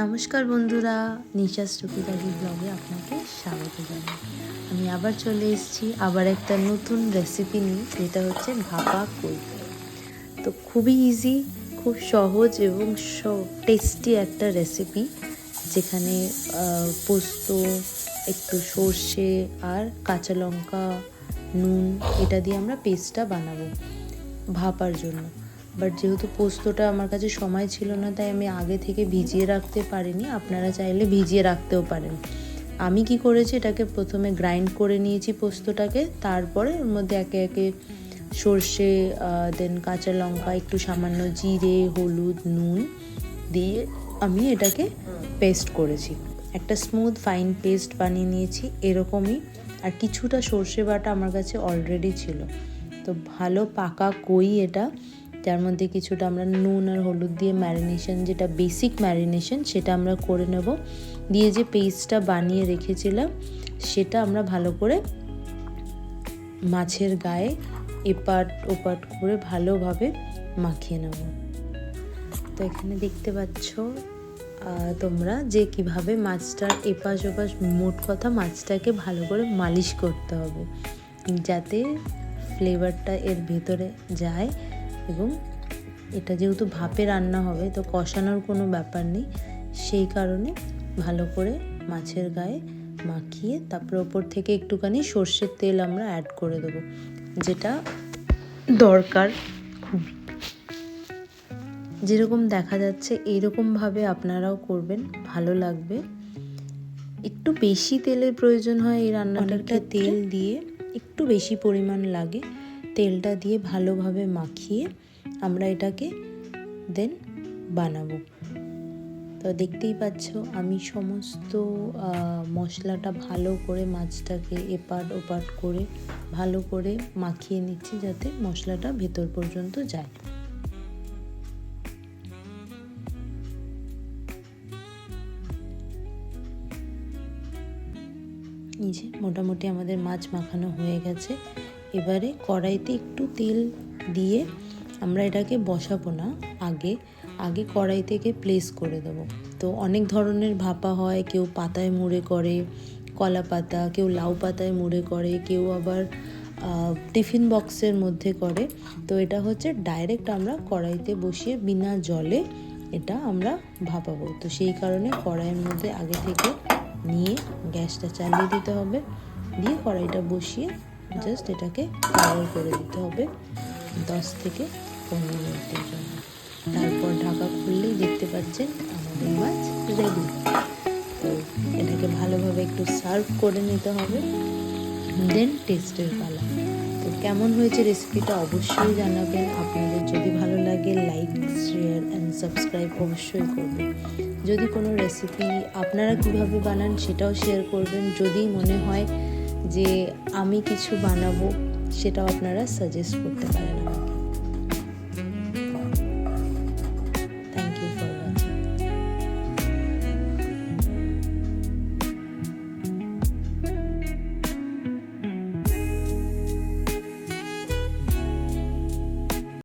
নমস্কার বন্ধুরা নিশাস টুকিটাকি ব্লগে আপনাকে স্বাগত জানাই। আমি আবার চলে এসেছি আবার একটা নতুন রেসিপি নিয়ে, যেটা হচ্ছে ভাপা কই। তো খুবই ইজি খুব সহজ এবং স টেস্টি একটা রেসিপি যেখানে পোস্ত, একটু সর্ষে আর কাঁচা লঙ্কা, নুন, এটা দিয়ে আমরা পেস্টটা বানাবো ভাপার জন্য। বাট যেহেতু পোস্তটা আমার কাছে সময় ছিল না, তাই আমি আগে থেকে ভিজিয়ে রাখতে পারিনি। আপনারা চাইলে ভিজিয়ে রাখতেও পারেন। আমি কি করেছি, এটাকে প্রথমে গ্রাইন্ড করে নিয়েছি পোস্তটাকে, তারপরে ওর মধ্যে একে একে সর্ষে দেন কাঁচা লঙ্কা, একটু সামান্য জিরে, হলুদ, নুন দিয়ে আমি এটাকে পেস্ট করেছি। একটা স্মুথ, ফাইন পেস্ট বানিয়ে নিয়েছি এরকমই। আর কিছুটা সর্ষে বাটা আমার কাছে অলরেডি ছিল। তো ভালো পাকা কই এটা। যার মধ্যে কিছুটা আমরা নুন আর হলুদ দিয়ে ম্যারিনেশন যেটা বেসিক ম্যারিনেশন সেটা আমরা করে নেব। দিয়ে যে পেস্টটা বানিয়ে রেখেছিলাম, সেটা আমরা ভালো করে মাছের গায়ে এপাট ওপাট করে ভালোভাবে মাখিয়ে নেব। তো এখানে দেখতে পাচ্ছ তোমরা যে কীভাবে মাছটার এপাশ ওপাশ মোট কথা মাছটাকে ভালো করে মালিশ করতে হবে, যাতে ফ্লেভারটা এর ভেতরে যায়। এবং এটা যেহেতু ভাপে রান্না হবে তো কষানোর কোনো ব্যাপার নেই। সেই কারণে ভালো করে মাছের গায়ে মাখিয়ে তারপর ওপর থেকে একটুখানি সর্ষের তেল আমরা অ্যাড করে দেবো যেটা দরকার। খুবই যেরকম দেখা যাচ্ছে এরকমভাবে আপনারাও করবেন ভালো লাগবে। একটু বেশি তেলের প্রয়োজন হয় এই রান্নাটাটা তেল দিয়ে একটু বেশি পরিমাণ লাগে। তেলটা দিয়ে ভালোভাবে মাখিয়ে আমরা এটাকে দেন বানাবো। তো দেখতেই পাচ্ছ আমি সমস্ত মশলাটা ভালো করে মাছটাকে এপাট ওপাট করে ভালো করে মাখিয়ে নিচ্ছি যাতে মশলাটা ভেতর পর্যন্ত যায়। এই যে মোটামুটি আমাদের মাছ মাখানো হয়ে গেছে। এবারে কড়াইতে একটু তেল দিয়ে আমরা এটাকে বসাবো না, আগে আগে কড়াই থেকে প্লেস করে দেবো। তো অনেক ধরনের ভাপা হয়, কেউ পাতায় মুড়ে করে, কলা পাতা, কেউ লাউ পাতায় মুড়ে করে, কেউ আবার টিফিন বক্সের মধ্যে করে। তো এটা হচ্ছে ডাইরেক্ট আমরা কড়াইতে বসিয়ে বিনা জলে এটা আমরা ভাপাবো। তো সেই কারণে কড়াইয়ের মধ্যে আগে থেকে নিয়ে গ্যাসটা চালিয়ে দিতে হবে। দিয়ে কড়াইটা বসিয়ে জাস্ট এটাকে কাভার করে দিতে হবে দশ থেকে পনেরো মিনিটের জন্য। তারপর ঢাকা খুললেই দেখতে পাচ্ছেন আমাদের মাছ রেডি তো এটাকে ভালোভাবে একটু সার্ভ করে নিতে হবে। দেন টেস্টের পালা। তো কেমন হয়েছে রেসিপিটা অবশ্যই জানাবেন। আপনাদের যদি ভালো লাগে লাইক শেয়ার অ্যান্ড সাবস্ক্রাইব অবশ্যই করবেন। যদি কোনো রেসিপি আপনারা কীভাবে বানান সেটাও শেয়ার করবেন। যদি মনে হয় যে আমি কিছু বানাবো সেটাও আপনারা সাজেস্ট করতে পারেন আমাকে।